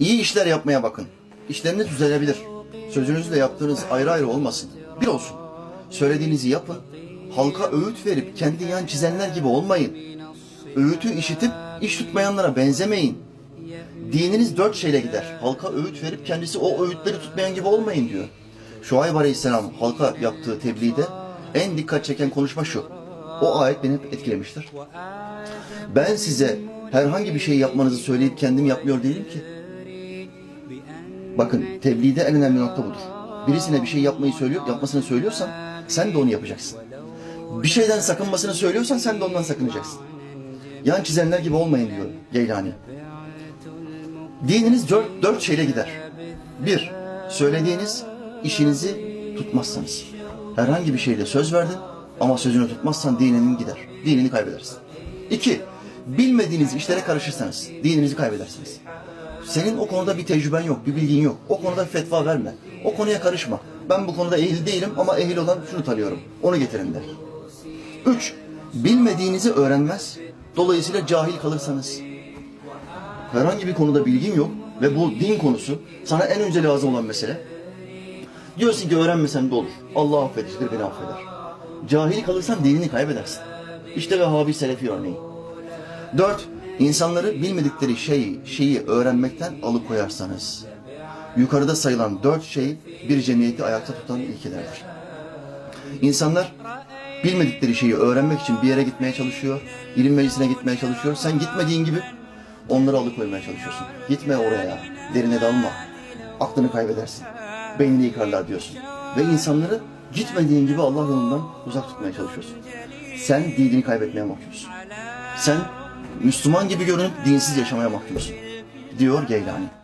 İyi işler yapmaya bakın. İşleriniz düzelebilir. Sözünüzle yaptığınız ayrı ayrı olmasın. Bir olsun. Söylediğinizi yapın. Halka öğüt verip kendi yan çizenler gibi olmayın. Öğütü işitip iş tutmayanlara benzemeyin. Dininiz dört şeyle gider. Halka öğüt verip kendisi o öğütleri tutmayan gibi olmayın diyor. Şuayb Aleyhisselam halka yaptığı tebliğde en dikkat çeken konuşma şu. O ayet beni hep etkilemiştir. Ben size herhangi bir şey yapmanızı söyleyip kendim yapmıyor değilim ki. Bakın tebliğde en önemli nokta budur. Birisine bir şey yapmayı söylüyor, yapmasını söylüyorsan sen de onu yapacaksın. Bir şeyden sakınmasını söylüyorsan sen de ondan sakınacaksın. Yan çizenler gibi olmayın diyor Geylani. Dininiz dört, dört şeyle gider. Bir, söylediğiniz işinizi tutmazsanız. Herhangi bir şeyle söz verdin ama sözünü tutmazsan dininin gider. Dinini kaybedersin. İki, bilmediğiniz işlere karışırsanız dininizi kaybedersiniz. Senin o konuda bir tecrüben yok, bir bilgin yok. O konuda fetva verme. O konuya karışma. Ben bu konuda ehil değilim ama ehil olan şunu tanıyorum. Onu getirin der. Üç, bilmediğinizi öğrenmez. Dolayısıyla cahil kalırsanız. Herhangi bir konuda bilgin yok ve bu din konusu sana en önce lazım olan mesele. Diyorsun ki öğrenmesem de olur. Allah affedicidir, beni affeder. Cahil kalırsan dinini kaybedersin. İşte Vehhabi Selefi örneği. Dört, insanları bilmedikleri şeyi, şeyi öğrenmekten alıkoyarsanız. Yukarıda sayılan dört şey bir cemiyeti ayakta tutan ilkelerdir. İnsanlar bilmedikleri şeyi öğrenmek için bir yere gitmeye çalışıyor, ilim meclisine gitmeye çalışıyor. Sen gitmediğin gibi onları alıkoymaya çalışıyorsun. Gitme oraya, derine dalma. Aklını kaybedersin. Beynini yıkarlar diyorsun. Ve insanları gitmediğin gibi Allah yolundan uzak tutmaya çalışıyorsun. Sen dinini kaybetmeye mahkumsun. Sen Müslüman gibi görünüp dinsiz yaşamaya mahkumsun. Diyor Geylani.